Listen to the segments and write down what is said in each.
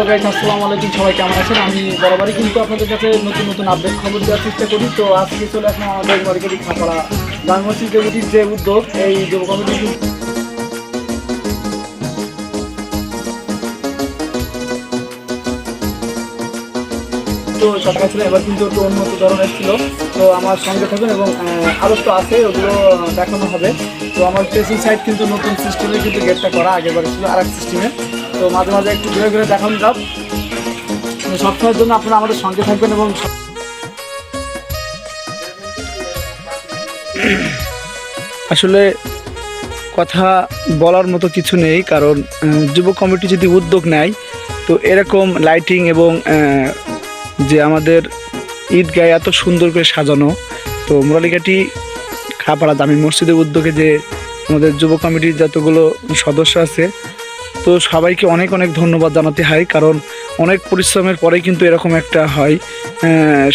আসসালামু সবাই কেমন আছেন? আমি বরাবরই কিন্তু আপনাদের কাছে নতুন নতুন আপডেট খবর দেওয়ার চেষ্টা করি। তো আজকে চলে আসলাম আমাদের মার্কেটি খাপাড়া গাঙ্গসি কমিটির যে উদ্যোগ, এই যুব কমিটি তো সরকার ছিল এবার কিন্তু একটু উন্নত ধরনের ছিল। তো আমার সঙ্গে থাকবেন এবং আরও তো আছে, ওগুলো দেখানো হবে। তো আমার ফেসিং সাইড কিন্তু নতুন সিস্টেমে কিন্তু গেটটা করা আগেবার ছিল আর এক সিস্টেমে তো মাঝে মাঝে একটু ঘুরে ঘুরে দেখানো তো সবসময়ের জন্য আপনারা আমাদের সঙ্গে থাকবেন এবং আসলে কথা বলার মতো কিছু নেই, কারণ যুব কমিটি যদি উদ্যোগ নেয়, তো এরকম লাইটিং এবং যে আমাদের ঈদগায় এত সুন্দর করে সাজানো, তো মুরালিঘাটি খাপাড়া দামি মসজিদের উদ্যোগে যে আমাদের যুব কমিটির যতগুলো সদস্য আছে তো সবাইকে অনেক অনেক ধন্যবাদ জানাতে হয়, কারণ অনেক পরিশ্রমের পরে কিন্তু এরকম একটা হয়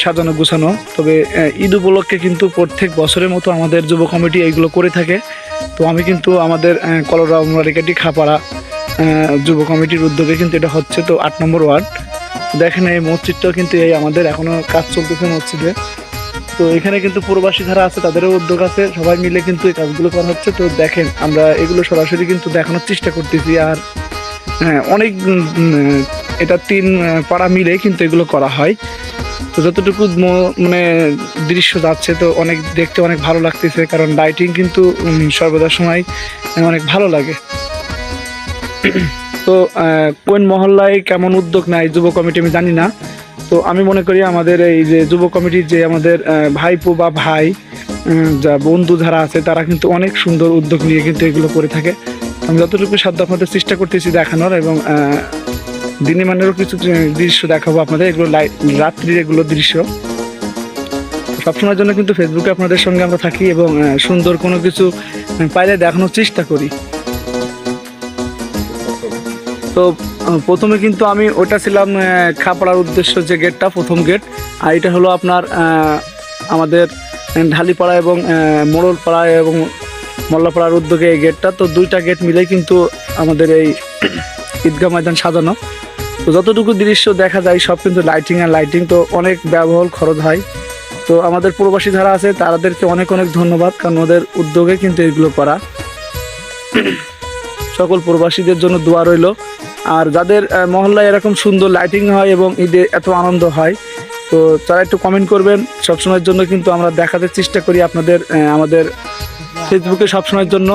সাজানো গুছানো। তবে ঈদ উপলক্ষে কিন্তু প্রত্যেক বছরের মতো আমাদের যুব কমিটি এইগুলো করে থাকে। তো আমি কিন্তু আমাদের কলরা মুরালিকাটি খাপাড়া যুব কমিটির উদ্যোগে কিন্তু এটা হচ্ছে তো আট নম্বর ওয়ার্ড। দেখেন এই মসজিদটাও কিন্তু এই আমাদের এখনও কাজ চলতেছে মসজিদে। তো এখানে কিন্তু প্রবাসী যারা আছে তাদেরও উদ্যোগ আছে, সবাই মিলে কিন্তু এই কাজগুলো করা হচ্ছে। তো দেখেন আমরা এগুলো সরাসরি কিন্তু দেখানোর চেষ্টা করতেছি। আর হ্যাঁ অনেক এটা তিন পাড়া মিলে কিন্তু এগুলো করা হয়। তো যতটুকু মানে দৃশ্য যাচ্ছে, তো অনেক দেখতে অনেক ভালো লাগতেছে, কারণ লাইটিং কিন্তু সর্বদা সময় অনেক ভালো লাগে। তো কোন মহল্লায় কেমন উদ্যোগ নেয় যুব কমিটি আমি জানি না। তো আমি মনে করি আমাদের এই যে যুব কমিটির যে আমাদের ভাইপো বা ভাই যা বন্ধু যারা আছে, তারা কিন্তু অনেক সুন্দর উদ্যোগ নিয়ে কিন্তু এগুলো করে থাকে। আমি যতটুকু সাধ্য আপনাদের চেষ্টা করতেছি দেখানোর এবং দিনে মানেরও কিছু দৃশ্য দেখাবো আপনাদের। এগুলো লাইট রাত্রির এগুলো দৃশ্য। সবসময়ের জন্য কিন্তু ফেসবুকে আপনাদের সঙ্গে আমরা থাকি এবং সুন্দর কোনো কিছু পাইলে দেখানোর চেষ্টা করি। তো প্রথমে কিন্তু আমি ওটা ছিলাম খাপড়ার উদ্দেশ্য যে গেটটা, প্রথম গেট। আর এটা হলো আপনার আমাদের ঢালিপাড়া এবং মোড়লপাড়া এবং মোল্লাপাড়ার উদ্যোগে এই গেটটা। তো দুইটা গেট মিলেই কিন্তু আমাদের এই ঈদগাহ ময়দান সাজানো। তো যতটুকু দৃশ্য দেখা যায়, সব কিন্তু লাইটিং আর লাইটিং তো অনেক ব্যবহার খরচ হয়। তো আমাদের প্রবাসী যারা আছে তাদেরকে অনেক অনেক ধন্যবাদ, কারণ ওদের উদ্যোগে কিন্তু এগুলো করা। সকল প্রবাসীদের জন্য দোয়া রইল। আর যাদের মহল্লায় এরকম সুন্দর লাইটিং হয় এবং ঈদে এত আনন্দ হয়, তো তারা একটু কমেন্ট করবেন। সবসময়ের জন্য কিন্তু আমরা দেখাতে চেষ্টা করি আপনাদের আমাদের ফেসবুকে সবসময়ের জন্য